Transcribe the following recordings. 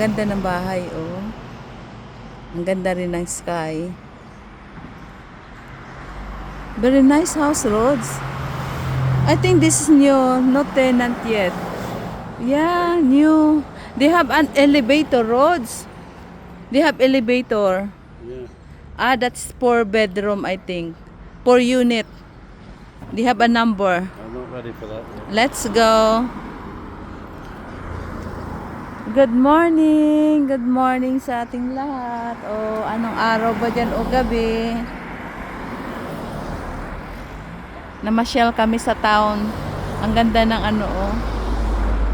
ganda ng bahay, oh. Ang ganda rin ng sky. Very nice house roads. I think this is new, not tenant yet. Yeah, new. They have an elevator roads. They have elevator. Yeah. Ah, that's four bedroom, I think. Four unit. They have a number. I'm not ready for that yet. Let's go. Good morning. Good morning sa ating lahat. O, anong araw ba dyan o gabi? Namasyal kami sa town. Ang ganda ng ano o.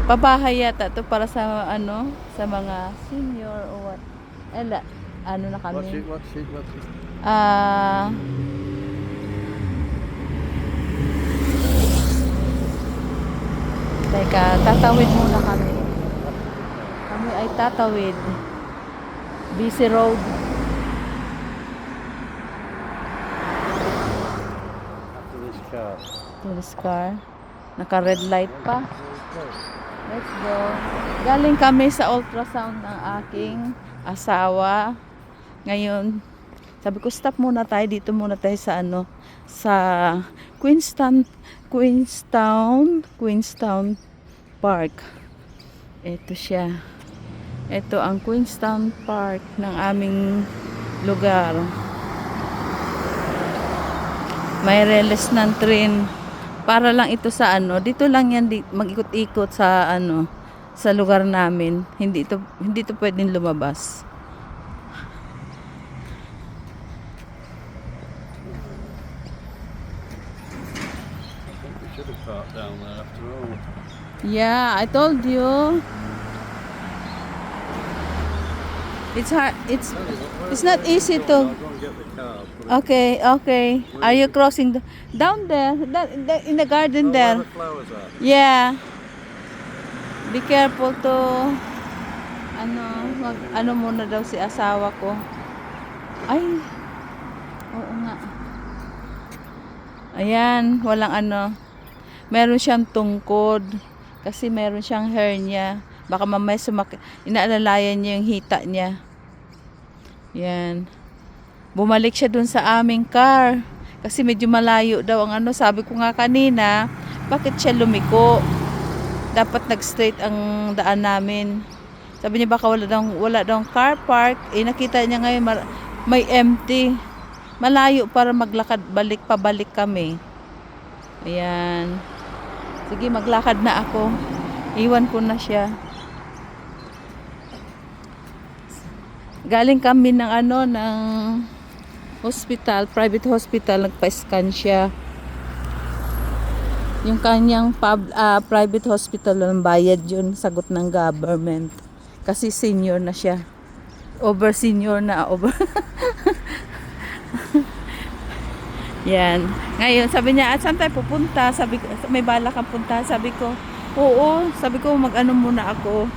Pabahay yata to para sa ano, sa mga senior o what. Ela, ano na kami? it? What's it? What's it? Ah. Teka, tatawid muna kami. Kami ay tatawid. Busy road. This car. Police car. Naka-red light pa. Let's go. Galing kami sa ultrasound ng aking asawa. Ngayon, sabi ko stop muna tayo dito muna tayo sa ano sa Queenstown Queenstown Queenstown Park. Ito siya. Ito ang Queenstown Park ng aming lugar. May reles ng train para lang ito sa ano, dito lang yan mag-ikot-ikot sa ano sa lugar namin. Hindi ito hindi ito pwedeng lumabas. Yeah, I told you. It's hard. It's it's not easy to. Okay, okay. Are you crossing the, down there? That, that, in the garden there. Yeah. Be careful to ano, mag, ano muna daw si asawa ko. Ay. Oo nga. Ayan, walang ano. Meron siyang tungkod kasi meron siyang hernia. Baka mamaya sumak inaalalayan niya yung hita niya. Yan. Bumalik siya dun sa aming car. Kasi medyo malayo daw ang ano. Sabi ko nga kanina, bakit siya lumiko? Dapat nag-straight ang daan namin. Sabi niya baka wala daw, wala daw car park. Eh nakita niya ngayon may empty. Malayo para maglakad, balik pabalik kami. Ayan. Sige, maglakad na ako. Iwan ko na siya. Galing kami ng ano, ng hospital, private hospital, nagpa-scan siya. Yung kanyang pub, ah, private hospital ng bayad yun, sagot ng government. Kasi senior na siya. Over senior na, over. Yan. Ngayon, sabi niya, at saan tayo pupunta? Sabi may bala kang punta? Sabi ko, oo. Sabi ko, mag-ano muna ako.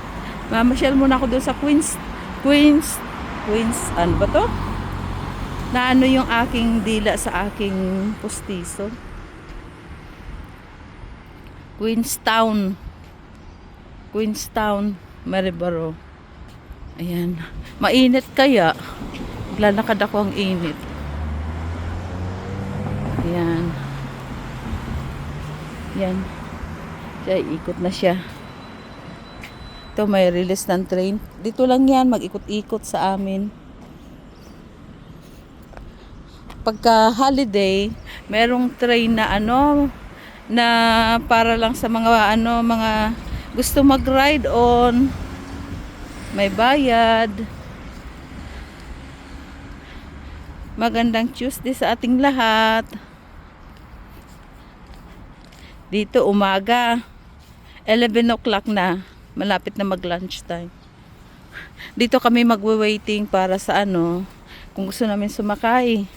Mamasyal muna ako doon sa Queens, Queens, Queens, ano ba to? Na ano yung aking dila sa aking pustiso. Queenstown. Queenstown, Maribaro. Ayan. Mainit kaya. Naglalakad ako ang init. Ayan. Yan. Siya, ikot na siya. Ito, may release ng train. Dito lang yan, mag-ikot-ikot sa amin. Pagka holiday, merong train na ano, na para lang sa mga ano, mga gusto mag-ride on. May bayad. Magandang Tuesday sa ating lahat. Dito umaga. 11 o'clock na. Malapit na mag-lunch time. Dito kami magwe-waiting para sa ano, kung gusto namin sumakay.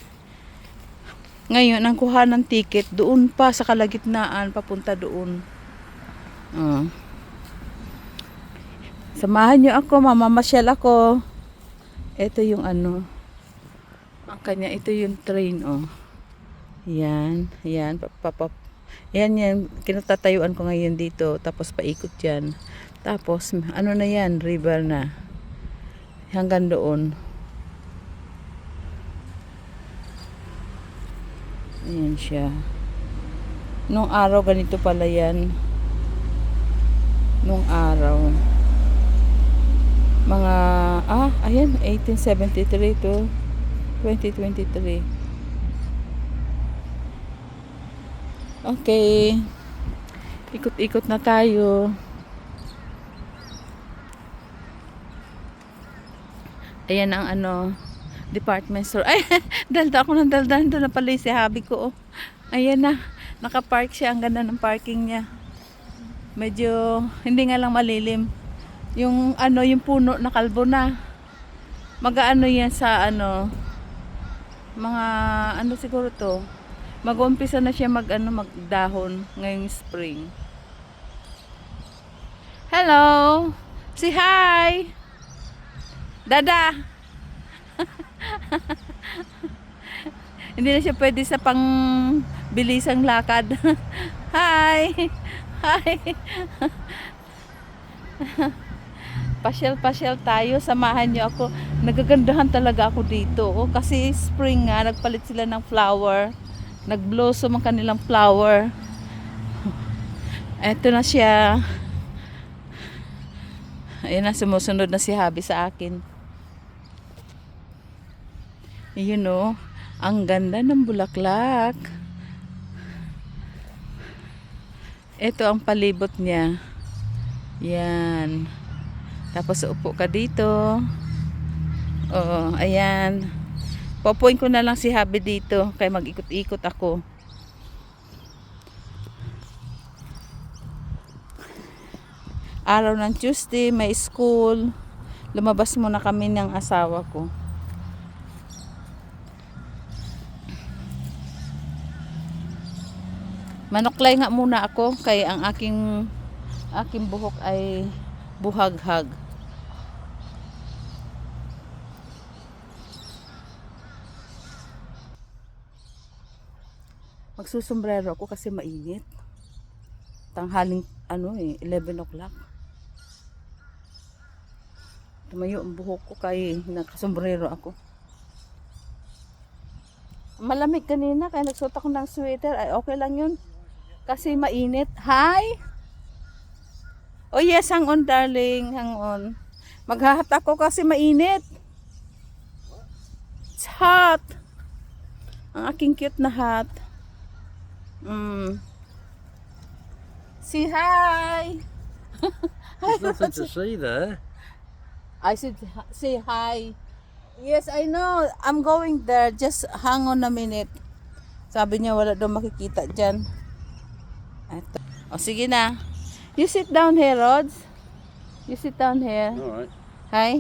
Ngayon, ang kuha ng ticket doon pa sa kalagitnaan, papunta doon. Ah. Samahan niyo ako, mamamasyal ako. Ito yung ano. Ang kanya, ito yung train, oh. Yan, yan, papap. Yan, yan, kinatatayuan ko ngayon dito. Tapos paikot yan. Tapos, ano na yan, river na. hanggang doon. Ayan siya. Nung araw ganito pala yan. Nung araw. Mga, ah, ayan, 1873 to 2023. Okay. Ikot-ikot na tayo. Ayan ang ano, department store. Ay, dalda ako ng dalda. Doon na pala si habi ko. Oh. Ayan na. Nakapark siya. Ang ganda ng parking niya. Medyo, hindi nga lang malilim. Yung ano, yung puno na kalbo na. Mag-ano yan sa ano, mga ano siguro to. Mag-umpisa na siya mag ano, magdahon ngayong spring. Hello! Si hi! Dada! Hindi na siya pwede sa pang bilisang lakad. Hi! Hi! Pasyal-pasyal tayo, samahan niyo ako. Nagagandahan talaga ako dito. Oh, kasi spring nga, nagpalit sila ng flower. Nag-blossom ang kanilang flower. Eto na siya. Ayun na, sumusunod na si Habi sa akin. Ayun oh, ang ganda ng bulaklak. Ito ang palibot niya. Yan. Tapos upo ka dito. Oo, ayan. Popoin ko na lang si Habi dito kaya mag-ikot-ikot ako. Araw ng Tuesday, may school. Lumabas muna kami ng asawa ko. Manuklay nga muna ako kay ang aking aking buhok ay buhaghag. Magsusombrero ako kasi mainit. Tanghaling ano eh, 11 o'clock. Tumayo ang buhok ko kay nakasombrero ako. Malamig kanina kaya nagsuot ako ng sweater. Ay okay lang yun. Kasi mainit. Hi! Oh yes, hang on darling. Hang on. Maghahat ako kasi mainit. It's hot. Ang aking cute na hat. Mm. Say hi! There's nothing to see there. I said say hi. Yes, I know. I'm going there. Just hang on a minute. Sabi niya wala daw makikita dyan. Eto. O sige na. You sit down here, Rods. You sit down here. All right. Hi.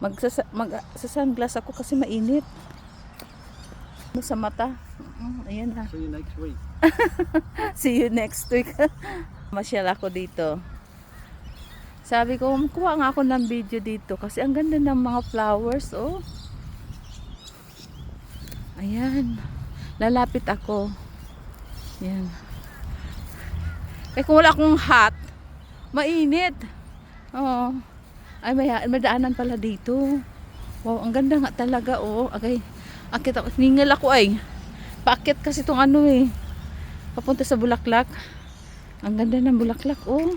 Magsasa mag sa sunglass ako kasi mainit. Ano sa mata? Mm, Ayan na. See you next week. See you next week. Masyal ako dito. Sabi ko, kuha nga ako ng video dito kasi ang ganda ng mga flowers, oh. Ayan. Lalapit ako. Ayan. Eh kung wala akong hat, mainit. Oo. Ay, may, may daanan pala dito. Wow, ang ganda nga talaga, oh. Agay, akit ako, ningal ako ay. Paakit kasi itong ano eh. Papunta sa bulaklak. Ang ganda ng bulaklak, oh.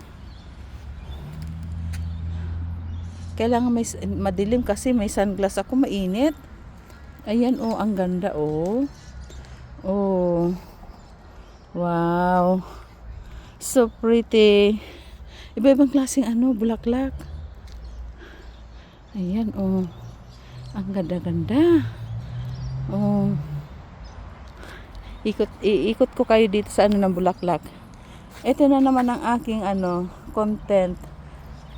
Kailangan may madilim kasi may sunglass ako mainit. Ayan, oh, ang ganda, oh. Oh. Wow. So pretty. Iba-ibang klaseng ano, bulaklak. Ayan, oh. Ang ganda-ganda. Oh. Ikot, iikot ko kayo dito sa ano ng bulaklak. Ito na naman ang aking ano, content.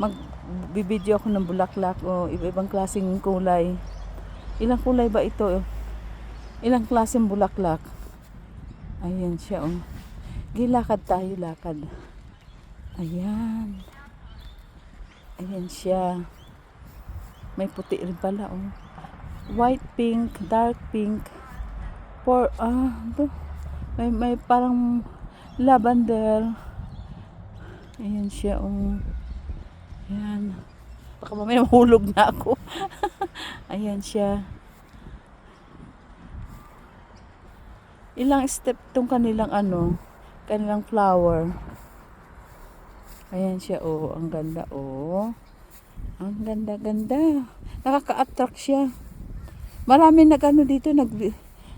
Magbibideo ako ng bulaklak o iba-ibang klaseng kulay. Ilang kulay ba ito? Ilang klaseng bulaklak? Ayan siya oh. Gilakad tayo, lakad. Ayan. Ayan siya. May puti rin pala oh. White pink, dark pink. For, ah, ito. May, may parang lavender. Ayan siya oh. Ayan. Baka mamaya mahulog na ako. Ayan siya. Ilang step tong kanilang ano, kanilang flower. Ayan siya, oh. Ang ganda, oh. Ang ganda-ganda. Nakaka-attract siya. Marami nag-ano dito, nag,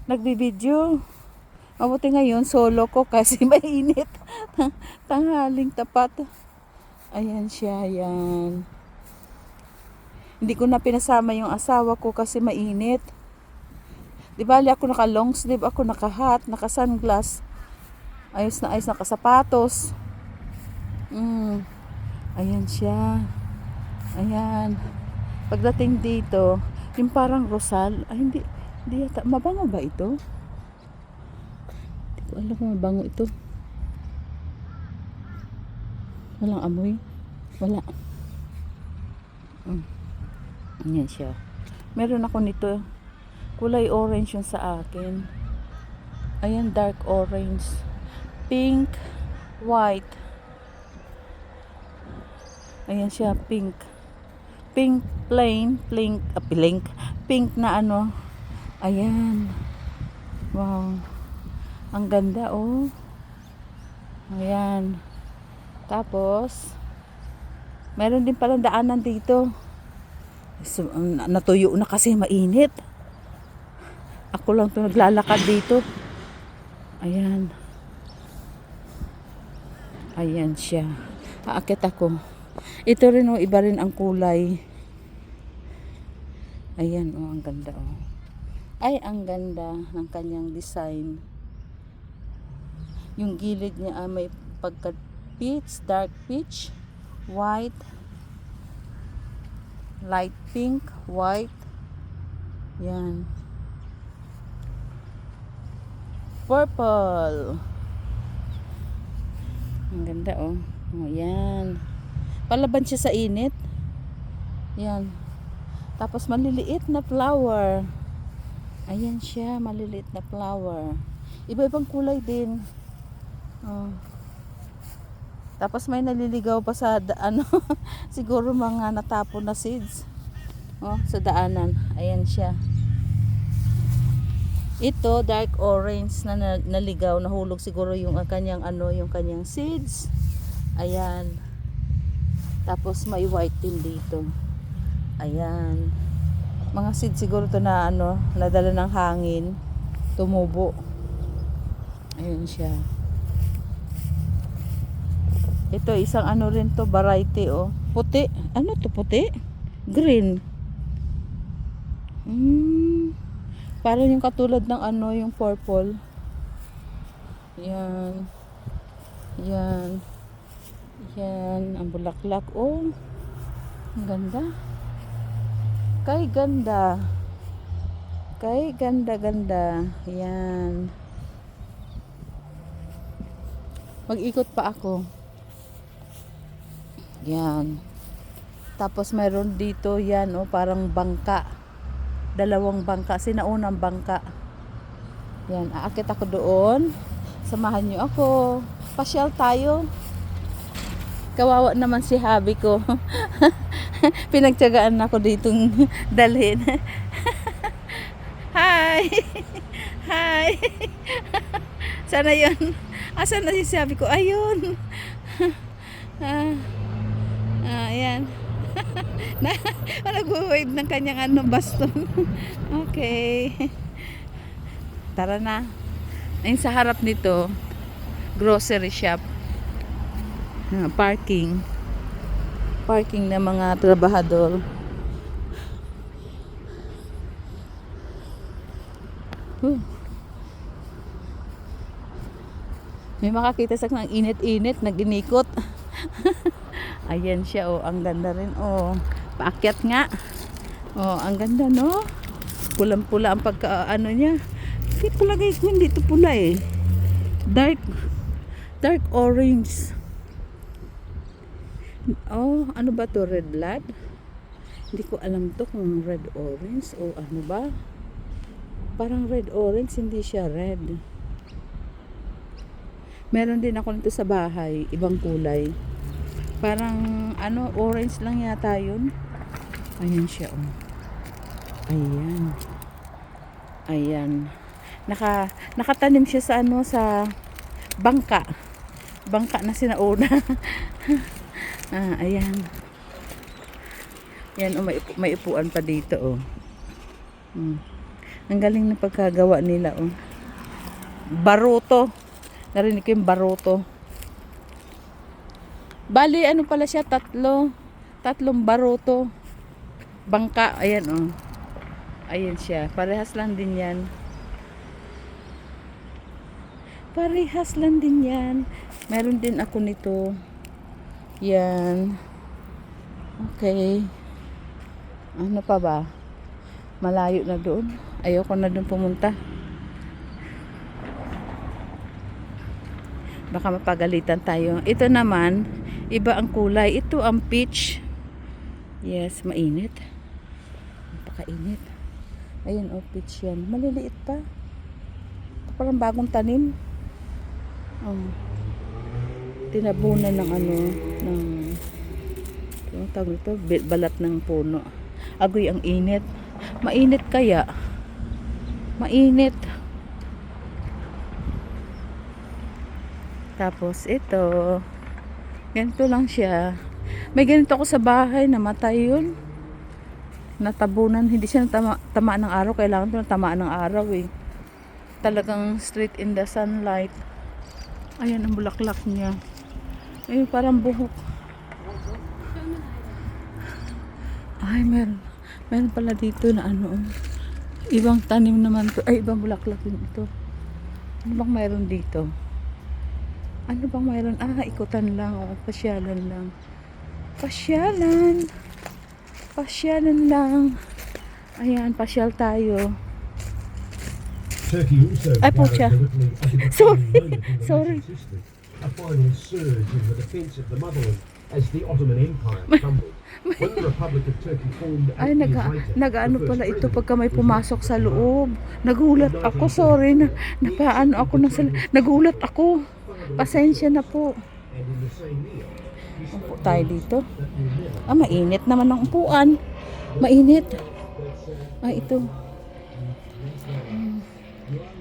nagbi-video. Mabuti ngayon, solo ko kasi mainit. Tanghaling tapat. Ayan siya, ayan. Hindi ko na pinasama yung asawa ko kasi mainit. Di bali ako naka long sleeve, ako naka hat, naka sunglass. Ayos na ayos, naka sapatos. Mm. Ayan siya. Ayan. Pagdating dito, yung parang rosal, ay hindi, hindi yata, mabango ba ito? Hindi ko alam kung mabango ito. Walang amoy. Wala. Mm. Ayan siya. Meron ako nito. Kulay orange yung sa akin. Ayan, dark orange. Pink, white. Ayan siya, pink. Pink plain, pink, ah, pink, pink na ano. Ayan. Wow. Ang ganda, oh. Ayan. Tapos, meron din palang daanan dito. So, natuyo na kasi mainit. Ako lang to naglalakad dito. Ayan. Ayan siya. Aakit ako. Ito rin oh, iba rin ang kulay. Ayan oh, ang ganda oh. Ay, ang ganda ng kanyang design. Yung gilid niya ay may pagka peach, dark peach, white, light pink, white. Yan. Purple. Ang ganda oh. Oh, yan. Palaban siya sa init. Yan. Tapos maliliit na flower. Ayan siya, maliliit na flower. Iba-ibang kulay din. Oh. Tapos may naliligaw pa sa ano, siguro mga natapon na seeds. Oh, sa daanan. Ayan siya. Ito dark orange na, na naligaw, nahulog siguro yung ah, kanyang ano, yung kanyang seeds. Ayan. Tapos may white din dito. Ayan. Mga seeds siguro to na ano, nadala ng hangin, tumubo. Ayan siya. Ito isang ano rin to, variety oh. Puti. Ano to puti? Green. Hmm. Parang yung katulad ng ano, yung purple. Yan. Yan. Yan. Ang bulaklak. Oh. Ang ganda. Kay ganda. Kay ganda-ganda. Yan. Mag-ikot pa ako. Yan. Tapos mayroon dito yan, oh, parang bangka. Dalawang bangka. Sinaunang bangka. Yan. Aakit ako doon. Samahan niyo ako. Pasyal tayo. Kawawa naman si habi ko. Pinagtyagaan ako ditong dalhin. Hi! Hi! Sana yun. Asan na si sabi ko? Ayun. ah, ah, ayan. na, nag-wave ng kanyang ano, baston. okay. Tara na. Ayun sa harap nito, grocery shop. Ah, parking. Parking ng mga trabahador. May makakita sa ng init-init na ginikot. Ayan siya oh, ang ganda rin oh. Paakyat nga. Oh, ang ganda no. Pulang-pula ang pagka ano niya. Kasi palagay ko hindi ito pula eh. Dark dark orange. Oh, ano ba to red blood? Hindi ko alam to kung red orange o ano ba. Parang red orange, hindi siya red. Meron din ako nito sa bahay, ibang kulay. Parang ano, orange lang yata yun. Ayan siya, oh. Ayan. Ayan. Naka, nakatanim siya sa ano, sa bangka. Bangka na sinauna. ah, ayan. Yan, oh, may, may upuan pa dito, oh. Hmm. Ang galing na pagkagawa nila, oh. Baruto. Narinig ko yung baruto. Bali, ano pala siya? Tatlo. Tatlong baruto. Bangka. Ayan, oh. Ayan siya. Parehas lang din yan. Parehas lang din yan. Meron din ako nito. Yan. Okay. Ano pa ba? Malayo na doon. Ayoko na doon pumunta. Baka mapagalitan tayo. Ito naman, iba ang kulay. Ito ang peach. Yes, mainit. Napakainit. Ayan, oh, peach yan. Maliliit pa. Parang bagong tanim. Oh. Tinabunan ng ano, ng yung tawag ito, balat ng puno. Agoy ang init. Mainit kaya. Mainit. Tapos ito. Ganito lang siya. May ganito ako sa bahay. Namatay yun. Natabunan. Hindi siya natama, tamaan ng araw. Kailangan ito tamaan ng araw eh. Talagang straight in the sunlight. Ayan ang bulaklak niya. Ayun parang buhok. Ay, meron. Meron pala dito na ano. Ibang tanim naman to. Ay, ibang bulaklak din ito. Ano bang mayroon dito? Ano bang mayroon? Ah, ikutan lang. O, pasyalan lang. Pasyalan. Pasyalan lang. Ayan, pasyal tayo. Turkey also Ay, underwent Sorry. Sorry. a final surge in the defence of the motherland as the Ottoman Empire crumbled. When the Republic of Turkey formed Ay, eight nag, years later, nag-ano the first pala ito pagka may pumasok sa loob. Nagulat ako, sorry na. Napaano ako ng sal- Nagulat ako. Pasensya na po. Upo tayo dito. Ah, mainit naman ang upuan. Mainit. Ah, ito.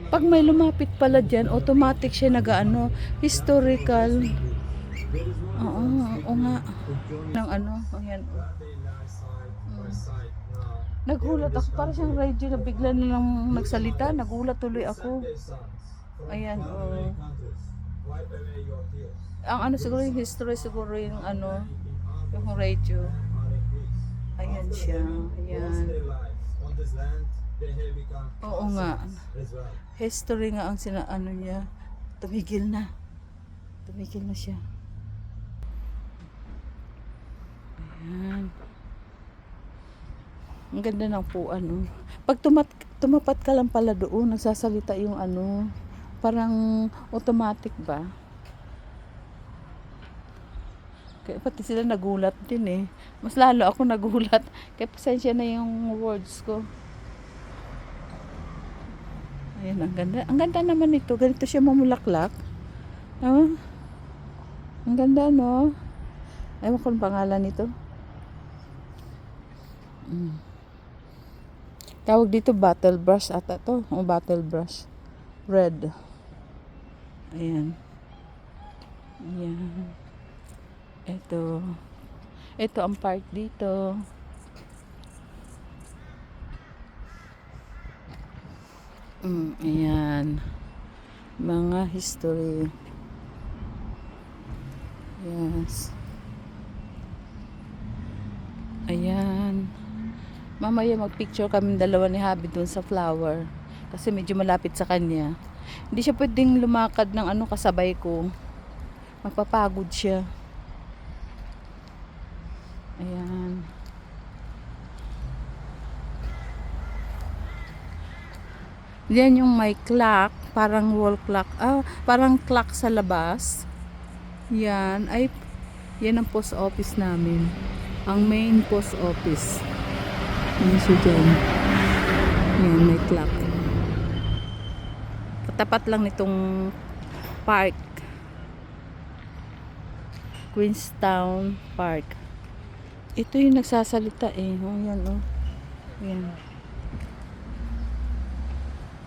Pag may lumapit pala dyan, automatic siya nag-ano, historical. Oo, oo nga. Ng ano, ayan. Mm. Nagulat ako, para siyang radio na bigla na lang nagsalita, nagulat tuloy ako. Ayan, oh. Ang ano siguro yung history siguro yung ano, yung radio. Ayan siya, ayan. Oo nga. History nga ang sina ano niya. Tumigil na. Tumigil na siya. Ayan. Ang ganda ng puan. Oh. Pag tumat tumapat ka lang pala doon, nagsasalita yung ano, parang automatic ba? Kaya pati sila nagulat din eh. Mas lalo ako nagulat. Kaya pasensya na yung words ko. Ayan, ang ganda. Ang ganda naman ito. Ganito siya mamulaklak. Oh. Ang ganda, no? Ewan ko ang pangalan nito. Mm. Tawag dito battle brush ata to. O battle brush. Red. Ayan. Ayan. Ito. Ito ang part dito. Mm, ayan. Mga history. Yes. Ayan. Mamaya magpicture kami dalawa ni Habi dun sa flower. Kasi medyo malapit sa kanya. Hindi siya pwedeng lumakad ng ano kasabay ko. Magpapagod siya. Ayan. Diyan yung may clock, parang wall clock. Ah, parang clock sa labas. Yan, ay yan ang post office namin. Ang main post office. Yan siya dyan. Yan, may clock. Katapat lang nitong park. Queenstown Park. Ito yung nagsasalita eh. Oh, yan oh. Yan.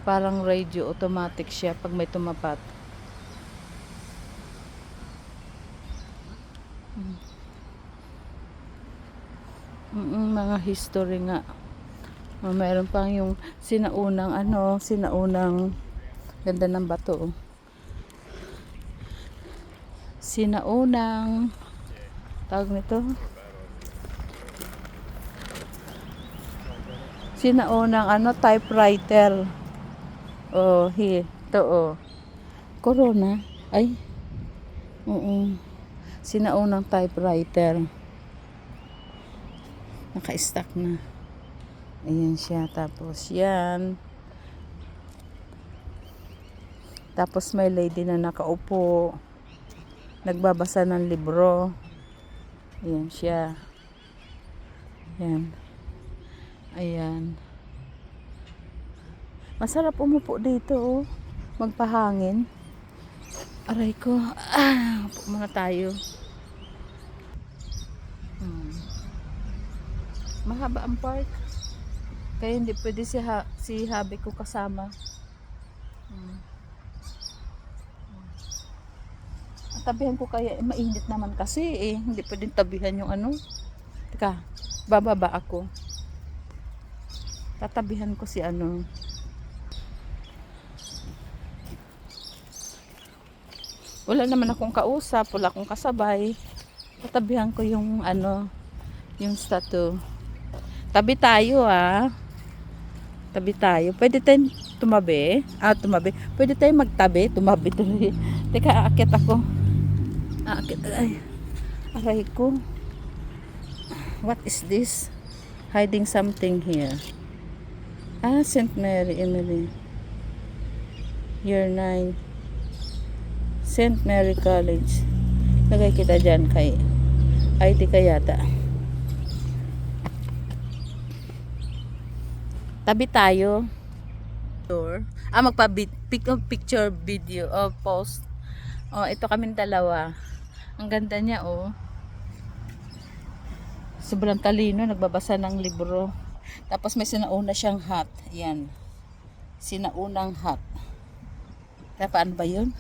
Parang radio automatic siya pag may tumapat. Mm, mga history nga. Oh, mayroon pang yung sinaunang ano, sinaunang ganda ng bato. oh. Sinaunang tawag nito. Sinaunang ano, typewriter. Oh, here. Ito oh. Corona. Ay. Oo. Sinaunang typewriter. Naka-stack na. Ayan siya. Tapos yan. Tapos may lady na nakaupo. Nagbabasa ng libro. Ayan siya. Ayan. Ayan. Masarap umupo dito oh. Magpahangin. Aray ko. Ah, upo muna tayo. Hmm. Mahaba ang park. Kaya hindi pwede si, ha si Habi ko kasama. Hmm. Ang tabihan ko kaya eh, mainit naman kasi eh. Hindi pwedeng tabihan yung ano. Teka, bababa ako. Tatabihan ko si ano. Wala naman akong kausap, wala akong kasabay. Tatabihan ko yung ano, yung statue. Tabi tayo ah. Tabi tayo. Pwede tayong tumabi. Ah, tumabi. Pwede tayong magtabi. Tumabi tuloy. Teka, aakit ako. Aakit. Ay. Aray ko. What is this? Hiding something here. Ah, St. Mary Emily. Year 9. St. Mary College. Lagay kita dyan kay ID ka yata. Tabi tayo. Picture. Ah, magpa pic picture video o post. Oh, ito kaming dalawa. Ang ganda niya oh. Sobrang talino, nagbabasa ng libro. Tapos may sinauna siyang hat. Yan. Sinaunang hat. Kaya paano ba yun?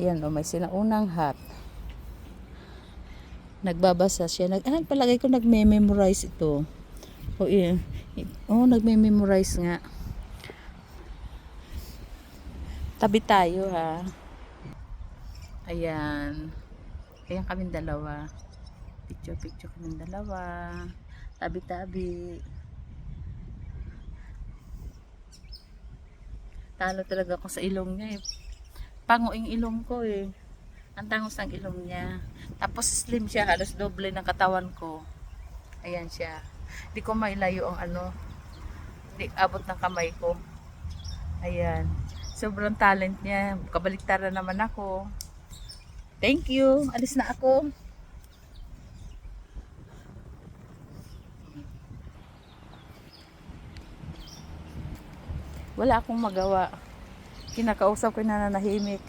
Yan o, may sinaunang hat. Nagbabasa siya. Nag, ah, palagay ko nagme-memorize ito. O, yeah. Oh, nagme-memorize nga. Tabi tayo ha. Ayan. Ayan kaming dalawa. Picture-picture kaming dalawa. Tabi-tabi. Talo talaga ako sa ilong niya eh. Panguing ilong ko eh. Ang tangos ng ilong niya. Tapos slim siya, halos doble ng katawan ko. Ayan siya. Hindi ko mailayo ang ano. Hindi abot ng kamay ko. Ayan. Sobrang talent niya. Kabaliktaran naman ako. Thank you. Alis na ako. Wala akong magawa. Kinakausap ko yung nananahimik.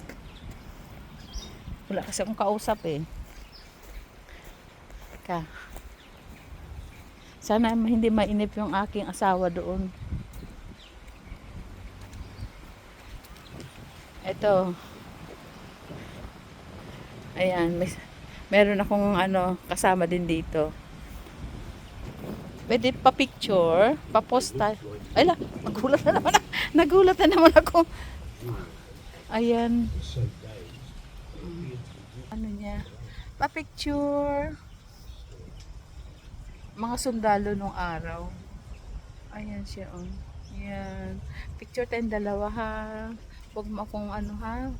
Wala kasi akong kausap eh. Ka. Sana hindi mainip yung aking asawa doon. Ito. Ayan, may, meron akong ano, kasama din dito. Pwede pa picture, pa post tayo. Ay la, nagulat na naman. Nagulat na naman ako. Ayan, ano niya. Pa picture. Mga sundalo nung araw. Ayan siya oh. Ayan. Picture tayong dalawa ha. Huwag mo akong ano ha.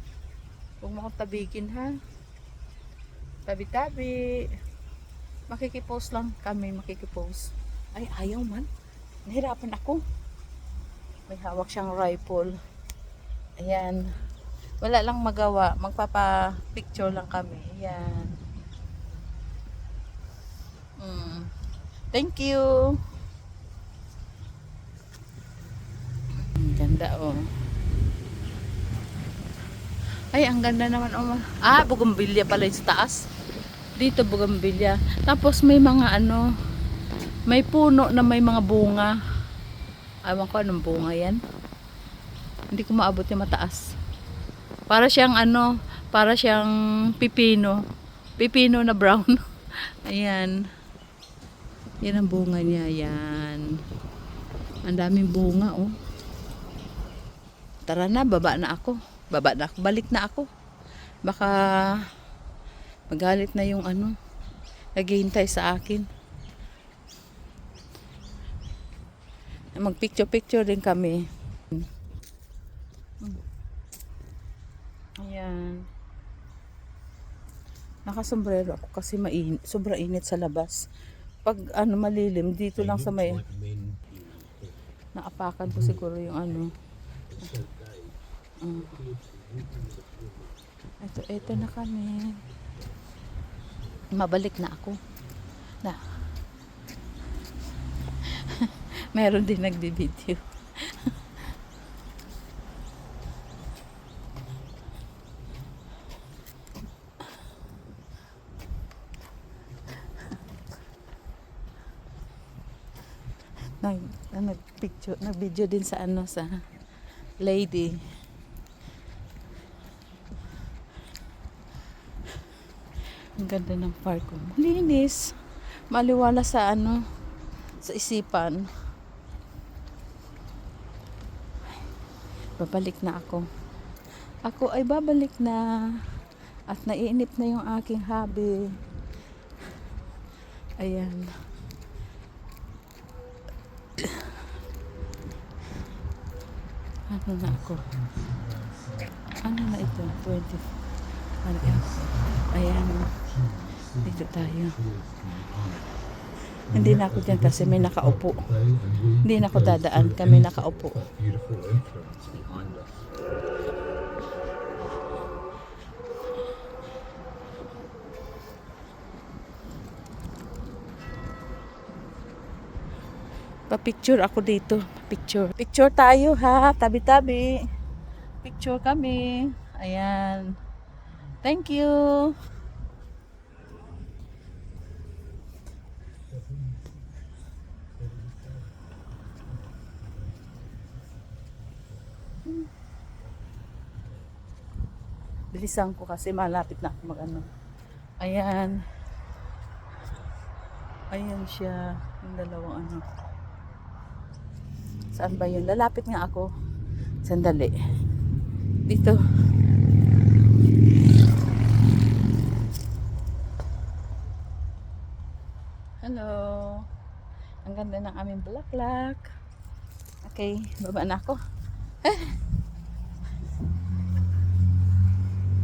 Huwag mo akong tabigin ha. Tabi-tabi. Makikipost lang kami, makikipost. Ay, ayaw man. Nahirapan ako. May hawak siyang rifle. Ayan. Wala lang magawa. Magpapa-picture lang kami. Ayan. Mm. Thank you. Ang ganda oh. Ay, ang ganda naman oh. Ah, bugumbilya pala yung sa taas. Dito bugambilya. Tapos may mga ano, may puno na may mga bunga. Ewan ko anong bunga yan. Hindi ko maabot yung mataas. Para siyang ano, para siyang pipino. Pipino na brown. Ayan. Yan ang bunga niya. Yan. Ang daming bunga, oh. Tara na, baba na ako. Baba na ako. Balik na ako. Baka magalit na yung ano. Naghihintay sa akin. Magpicture-picture din kami. Ayan. Nakasombrero ako kasi main, sobra init sa labas. Pag ano malilim, dito lang sa may naapakan ko siguro yung ano. Ah. Ito, ito na kami. Mabalik na ako. Na. Meron din nagdi-video. nag nag picture nag video din sa ano sa lady ang ganda ng park ko linis maliwala sa ano sa isipan babalik na ako ako ay babalik na at naiinip na yung aking hobby ayan Ano na ako? Ano na ito? 20. Ano else? Ayan. Dito tayo. Hindi na ako dyan kasi may nakaupo. Hindi na ako dadaan. Kami nakaupo. Pa-picture ako dito. Picture. Picture tayo ha. Tabi-tabi. Picture kami. Ayan. Thank you. Bilisan ko kasi malapit na ako mag ano. Ayan. Ayan siya. Yung dalawang ano. Saan ba yun? Lalapit nga ako. Sandali. Dito. Hello. Ang ganda ng aming bulaklak. Okay, baba na ako. Eh,